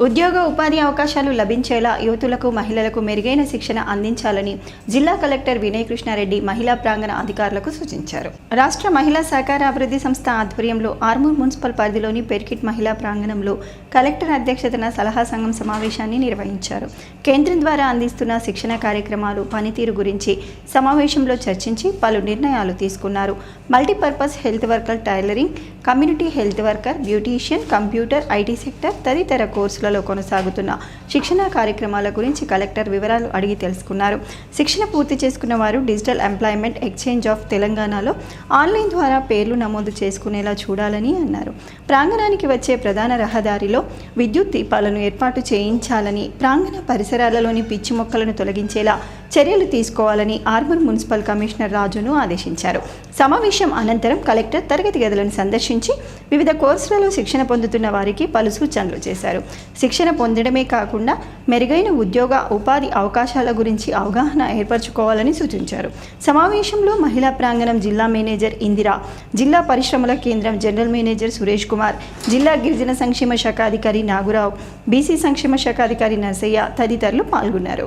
ఉద్యోగ ఉపాధి అవకాశాలు లభించేలా యువతులకు మహిళలకు మెరుగైన శిక్షణ అందించాలని జిల్లా కలెక్టర్ వినయ్ కృష్ణారెడ్డి మహిళా ప్రాంగణ అధికారులకు సూచించారు. రాష్ట్ర మహిళా సహకార అభివృద్ధి సంస్థ ఆధ్వర్యంలో ఆర్మూర్ మున్సిపల్ పరిధిలోని పెర్కిట్ మహిళా ప్రాంగణంలో కలెక్టర్ అధ్యక్షతన సలహా సంఘం సమావేశాన్ని నిర్వహించారు. కేంద్రం ద్వారా అందిస్తున్న శిక్షణ కార్యక్రమాలు పనితీరు గురించి సమావేశంలో చర్చించి పలు నిర్ణయాలు తీసుకున్నారు. Multipurpose health worker tailoring community health worker beautician computer IT sector తదితర కోర్సులలో కొనసాగుతున్న శిక్షణ కార్యక్రమాల గురించి కలెక్టర్ వివరాలు అడిగి తెలుసుకున్నారు. శిక్షణ పూర్తి చేసుకున్న వారు డిజిటల్ ఎంప్లాయ్మెంట్ ఎక్స్చేంజ్ ఆఫ్ తెలంగాణలో ఆన్లైన్ ద్వారా పేర్లు నమోదు చేసుకునేలా చూడాలని అన్నారు. ప్రాంగణానికి వచ్చే ప్రధాన రహదారిలో విద్యుత్ దీపాలను ఏర్పాటు చేయించాలని ప్రాంగణ పరిసరాలలోని పిచ్చి మొక్కలను తొలగించేలా చర్యలు తీసుకోవాలని ఆర్మూర్ మున్సిపల్ కమిషనర్ రాజును ఆదేశించారు. సమావేశం అనంతరం కలెక్టర్ తరగతి గదులను సందర్శించి వివిధ కోర్సులలో శిక్షణ పొందుతున్న వారికి పలు సూచనలు చేశారు. శిక్షణ పొందడమే కాకుండా మెరుగైన ఉద్యోగ ఉపాధి అవకాశాల గురించి అవగాహన ఏర్పరచుకోవాలని సూచించారు. సమావేశంలో మహిళా ప్రాంగణం జిల్లా మేనేజర్ ఇందిరా జిల్లా పరిశ్రమల కేంద్రం జనరల్ మేనేజర్ సురేష్ కుమార్ జిల్లా గిరిజన సంక్షేమ శాఖ అధికారి నాగురావు బీసీ సంక్షేమ శాఖ అధికారి నర్సయ్య తదితరులు పాల్గొన్నారు.